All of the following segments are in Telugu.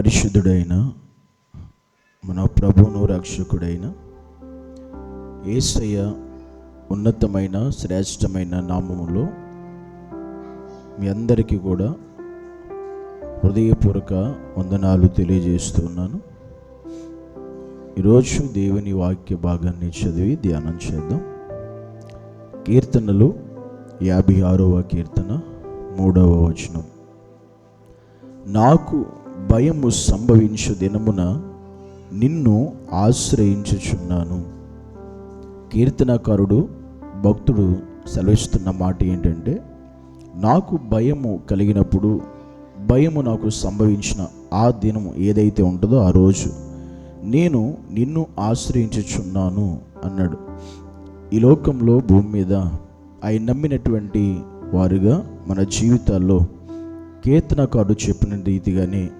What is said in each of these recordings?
పరిశుద్ధుడైన మన ప్రభువును రక్షకుడైన ఏసయ్య ఉన్నతమైన శ్రేష్టమైన నామములో మీ అందరికీ కూడా హృదయపూర్వక వందనాలు తెలియజేస్తున్నాను ఈరోజు దేవుని వాక్య భాగాన్ని చదివి ధ్యానం చేద్దాం. కీర్తనలు యాభై ఆరవ కీర్తన మూడవ వచనం. నాకు భయము సంభవించు దినమున నిన్ను ఆశ్రయించుచున్నాను. కీర్తనకారుడు భక్తుడు సెలవిస్తున్న మాట ఏంటంటే నాకు భయము కలిగినప్పుడు భయము నాకు సంభవించిన ఆ దినము ఏదైతే ఉంటుందో ఆ రోజు నేను నిన్ను ఆశ్రయించుచున్నాను అన్నాడు. ఈ లోకంలో భూమి మీద ఆయన నమ్మినటువంటి వారుగా మన జీవితాల్లో కీర్తనకారుడు చెప్పిన రీతిగానే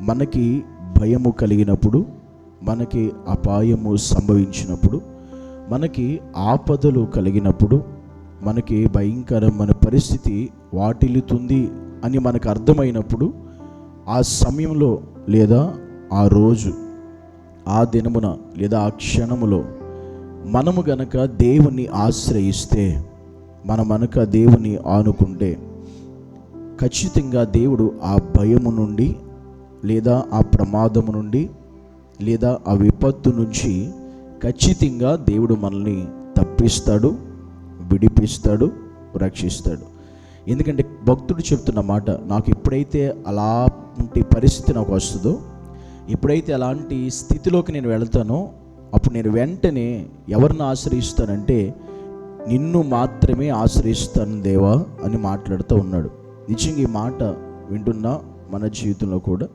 మనకి భయము కలిగినప్పుడు మనకి అపాయము సంభవించినప్పుడు మనకి ఆపదలు కలిగినప్పుడు మనకి భయంకరమైన పరిస్థితి వాటిల్లుతుంది అని మనకు అర్థమైనప్పుడు ఆ సమయంలో లేదా ఆ రోజు ఆ దినమున లేదా ఆ క్షణములో మనము గనక దేవుని ఆశ్రయిస్తే మనం మనక దేవుని ఆనుకుంటే ఖచ్చితంగా దేవుడు ఆ భయము నుండి లేదా ఆ ప్రమాదము నుండి లేదా ఆ విపత్తు నుంచి ఖచ్చితంగా దేవుడు మనల్ని తప్పిస్తాడు విడిపిస్తాడు రక్షిస్తాడు. ఎందుకంటే భక్తుడు చెప్తున్న మాట నాకు ఎప్పుడైతే అలాంటి పరిస్థితి నాకు వస్తుందో ఎప్పుడైతే అలాంటి స్థితిలోకి నేను వెళ్తానో అప్పుడు నేను వెంటనే ఎవరిని ఆశ్రయిస్తానంటే నిన్ను మాత్రమే ఆశ్రయిస్తాను దేవా అని మాట్లాడుతూ ఉన్నాడు. నిజంగా ఈ మాట వింటున్నా మన జీవితంలో కూడా.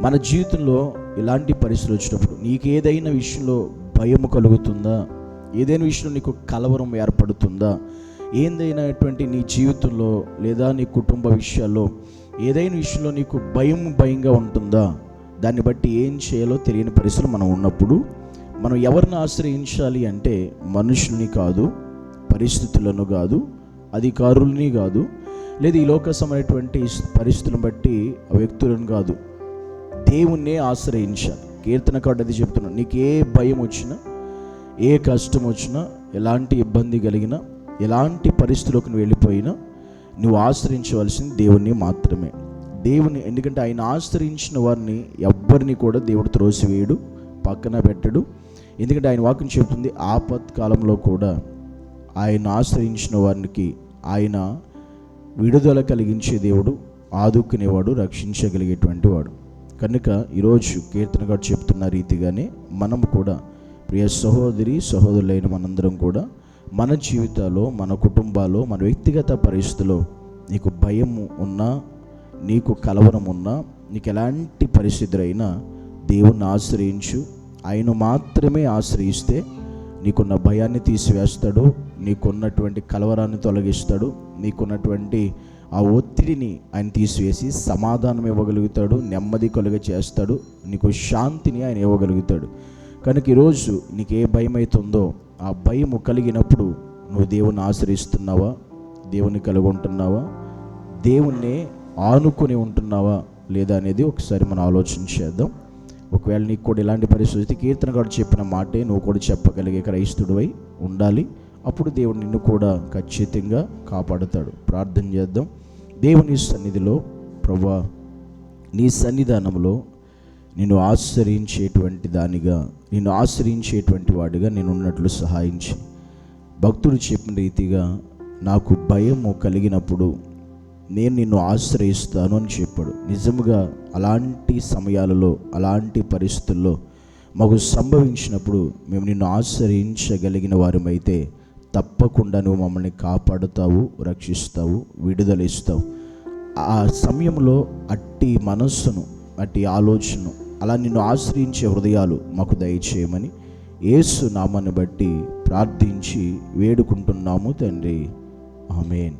మన జీవితంలో ఇలాంటి పరిస్థితులు వచ్చినప్పుడు నీకు ఏదైనా విషయంలో భయం కలుగుతుందా? ఏదైనా విషయంలో నీకు కలవరం ఏర్పడుతుందా? ఏదైనటువంటి నీ జీవితంలో లేదా నీ కుటుంబ విషయాల్లో ఏదైనా విషయంలో నీకు భయం భయంగా ఉంటుందా? దాన్ని బట్టి ఏం చేయాలో తెలియని పరిస్థితులు మనం ఉన్నప్పుడు మనం ఎవరిని ఆశ్రయించాలి అంటే మనుషుల్ని కాదు పరిస్థితులను కాదు అధికారుల్ని కాదు లేదా ఈ లోకసమైనటువంటి పరిస్థితులను బట్టి వ్యక్తులను కాదు. దేవుణ్ణే ఆశ్రయించాలి కీర్తనకాడు అది చెప్తున్నాను నీకు ఏ భయం వచ్చినా ఏ కష్టం వచ్చినా ఎలాంటి ఇబ్బంది కలిగినా ఎలాంటి పరిస్థితులకు నువ్వు వెళ్ళిపోయినా నువ్వు ఆశ్రయించవలసింది దేవుణ్ణి మాత్రమే. దేవుని ఎందుకంటే ఆయన ఆశ్రయించిన వారిని ఎవ్వరిని కూడా దేవుడు త్రోసివేయడు పక్కన పెట్టడు. ఎందుకంటే ఆయన వాక్యం చెబుతుంది ఆపత్ కాలంలో కూడా ఆయన ఆశ్రయించిన వారికి ఆయన విడుదల కలిగించే దేవుడు ఆదుకునేవాడు రక్షించగలిగేటువంటి వాడు. కనుక ఈరోజు కీర్తన గారు చెప్తున్న రీతిగానే మనం కూడా ప్రియ సహోదరి సహోదరులైన మనందరం కూడా మన జీవితాల్లో మన కుటుంబాల్లో మన వ్యక్తిగత పరిస్థితుల్లో నీకు భయం ఉన్నా నీకు కలవరం ఉన్నా నీకు ఎలాంటి పరిస్థితులైనా దేవుణ్ణి ఆశ్రయించు. ఆయన మాత్రమే ఆశ్రయిస్తే నీకున్న భయాన్ని తీసివేస్తాడు నీకున్నటువంటి కలవరాన్ని తొలగిస్తాడు నీకున్నటువంటి ఆ ఒత్తిడిని ఆయన తీసివేసి సమాధానం ఇవ్వగలుగుతాడు నెమ్మది కలుగ చేస్తాడు నీకు శాంతిని ఆయన ఇవ్వగలుగుతాడు. కనుక ఈరోజు నీకు ఏ భయం అవుతుందో ఆ భయము కలిగినప్పుడు నువ్వు దేవుని ఆశ్రయిస్తున్నావా? దేవుని కలిగి ఉంటున్నావా దేవుణ్ణి ఆనుకొని ఉంటున్నావా? లేదా అనేది ఒకసారి మనం ఆలోచన చేద్దాం. ఒకవేళ నీకు కూడా ఇలాంటి పరిస్థితి కీర్తన గారు చెప్పిన మాటే నువ్వు కూడా చెప్పగలిగే క్రైస్తుడివై ఉండాలి. అప్పుడు దేవుడు నిన్ను కూడా ఖచ్చితంగా కాపాడుతాడు. ప్రార్థన చేద్దాం. దేవుని సన్నిధిలో ప్రభా నీ సన్నిధానంలో నేను ఆశ్రయించేటువంటి దానిగా నేను ఆశ్రయించేటువంటి వాడిగా నేను ఉన్నట్లు సహాయించి భక్తుడు చెప్పిన రీతిగా నాకు భయము కలిగినప్పుడు నేను నిన్ను ఆశ్రయిస్తాను అని చెప్పాడు. నిజముగా అలాంటి సమయాలలో అలాంటి పరిస్థితుల్లో మాకు సంభవించినప్పుడు మేము నిన్ను ఆశ్రయించగలిగిన వారమైతే తప్పకుండా నువ్వు మమ్మల్ని కాపాడుతావు రక్షిస్తావు విడుదల ఇస్తావు ఆ సమయంలో అట్టి మనస్సును అట్టి ఆలోచనను అలా నిన్ను ఆశ్రయించే హృదయాలు మాకు దయచేయమని ఏసు నామాన్ని బట్టి ప్రార్థించి వేడుకుంటున్నాము తండ్రి. ఆమెన్.